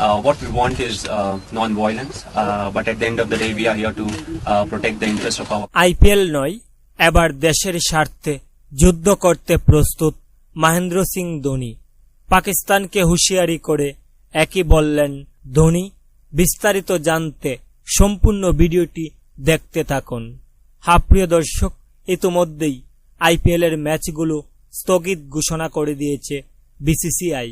Uh, what we want is uh, non-violence, uh, but at the end of the day, we are here to protect the interest of our IPL নয় এবার দেশের স্বার্থে যুদ্ধ করতে প্রস্তুত মহেন্দ্র সিং ধোনি। পাকিস্তানকে হুঁশিয়ারি করে একই বললেন ধোনি বিস্তারিত জানতে সম্পূর্ণ ভিডিওটি দেখতে থাকুন। হ্যাঁ প্রিয় দর্শক ইতোমধ্যেই আইপিএল এর ম্যাচগুলো স্থগিত ঘোষণা করে দিয়েছে বিসিসিআই।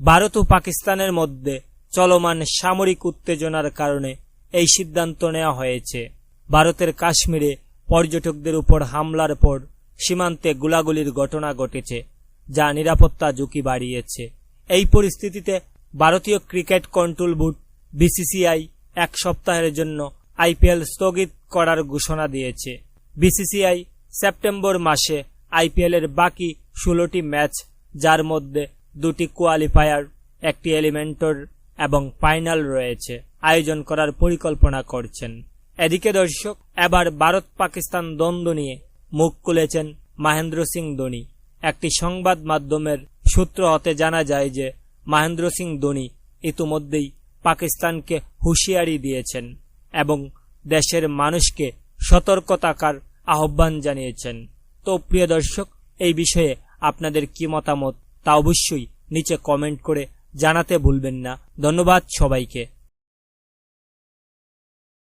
ভারত ও পাকিস্তানের মধ্যে চলমান সামরিক উত্তেজনার কারণে এই সিদ্ধান্ত নেওয়া হয়েছে। ভারতের কাশ্মীরে পর্যটকদের উপর হামলার পর সীমান্তে গোলাগুলির ঘটনা ঘটেছে, যা নিরাপত্তা ঝুঁকি বাড়িয়েছে। এই পরিস্থিতিতে ভারতীয় ক্রিকেট কন্ট্রোল বোর্ড বিসিসিআই, এক সপ্তাহের জন্য আইপিএল স্থগিত করার ঘোষণা দিয়েছে। বিসিসিআই সেপ্টেম্বর মাসে আইপিএল এর বাকি ষোলোটি ম্যাচ, যার মধ্যে দুটি কোয়ালিফায়ার, একটি এলিমেন্টর এবং ফাইনাল রয়েছে, আয়োজন করার পরিকল্পনা করছেন। এদিকে দর্শক, এবার ভারত পাকিস্তান দ্বন্দ্ব নিয়ে মুখ খুলেছেন মহেন্দ্র সিং ধোনি। একটি সংবাদ মাধ্যমের সূত্র হতে জানা যায় যে, মহেন্দ্র সিং ধোনি ইতিমধ্যেই পাকিস্তানকে হুঁশিয়ারি দিয়েছেন এবং দেশের মানুষকে সতর্ক থাকার আহ্বান জানিয়েছেন। তো প্রিয় দর্শক, এই বিষয়ে আপনাদের কি মতামত তা অবশ্যই নিচে কমেন্ট করে জানাতে ভুলবেন না। ধন্যবাদ সবাইকে।